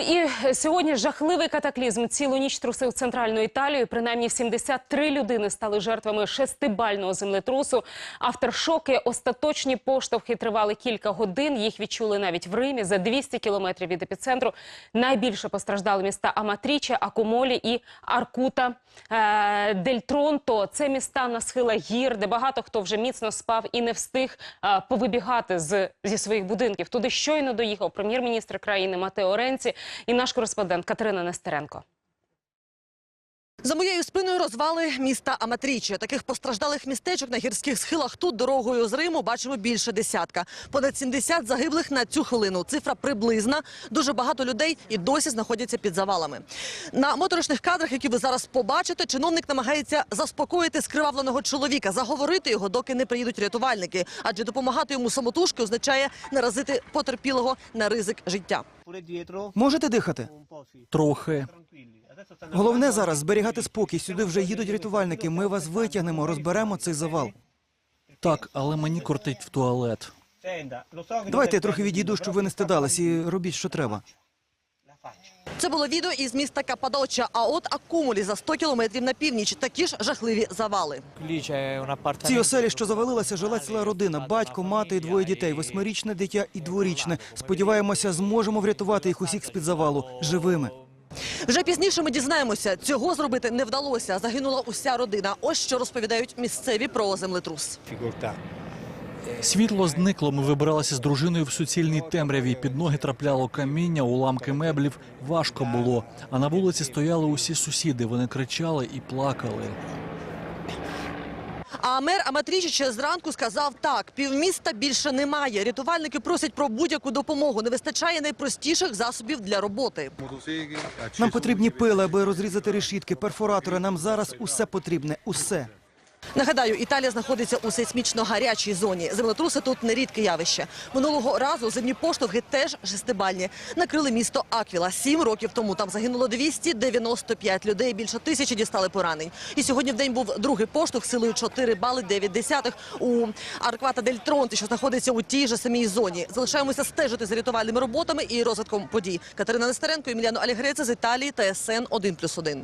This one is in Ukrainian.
і сьогодні жахливий катаклізм. Цілу ніч трусив центральну Італію. Принаймні 73 людини стали жертвами шестибального землетрусу. Авторшоки, остаточні поштовхи тривали кілька годин. Їх відчули навіть в Римі за 200 кілометрів від епіцентру. Найбільше постраждали міста Аматріче, Акумолі і Аркута. Е, Дель Тронто – це міста на схилах гір, де багато хто вже міцно спав і не встиг е, повибігати зі своїх будинків. Туди щойно доїхав прем'єр-міністр країни Матео Ренці і наш кореспондент Катерина Нестеренко. За моєю спиною розвали міста Аматріче. Таких постраждалих містечок на гірських схилах тут дорогою з Риму бачимо більше десятка. Понад 70 загиблих на цю хвилину. Цифра приблизна. Дуже багато людей і досі знаходяться під завалами. На моторошних кадрах, які ви зараз побачите, чиновник намагається заспокоїти скривавленого чоловіка, заговорити його, доки не приїдуть рятувальники. Адже допомагати йому самотужки означає наразити потерпілого на ризик життя. Можете дихати? Трохи. Головне зараз зберігати спокій. Сюди вже їдуть рятувальники. Ми вас витягнемо, розберемо цей завал. Так, але мені кортить в туалет. Давайте я трохи відійду, щоб ви не стидались, і робіть, що треба. Це було відео із міста Каппадоча, а от Акумулі за 100 кілометрів на північ. Такі ж жахливі завали. В цій оселі, що завалилася, жила ціла родина: батько, мати і двоє дітей, восьмирічне дитя і дворічне. Сподіваємося, зможемо врятувати їх усіх з під завалу живими. Вже пізніше ми дізнаємося, цього зробити не вдалося. Загинула уся родина. Ось що розповідають місцеві про землетрус. Світло зникло. Ми вибиралися з дружиною в суцільній темряві. Під ноги трапляло каміння, уламки меблів. Важко було. А на вулиці стояли усі сусіди. Вони кричали і плакали. Мер Аматрічича зранку сказав так: півміста більше немає. Рятувальники просять про будь-яку допомогу. Не вистачає найпростіших засобів для роботи. Нам потрібні пили, аби розрізати решітки, перфоратори. Нам зараз усе потрібне. Усе. Нагадаю, Італія знаходиться у сейсмічно гарячій зоні. Землетруси тут нерідке явище. Минулого разу земні поштовхи теж шестибальні. Накрили місто Аквіла. Сім років тому там загинуло 295 людей. Більше тисячі дістали поранень. І сьогодні в день був другий поштовх силою 4 бали 9 десятих у Арквата дель Тронти, що знаходиться у тій же самій зоні. Залишаємося стежити за рятувальними роботами і розвитком подій. Катерина Нестеренко, Еміліано Алігреце з Італії, ТСН 1+,1.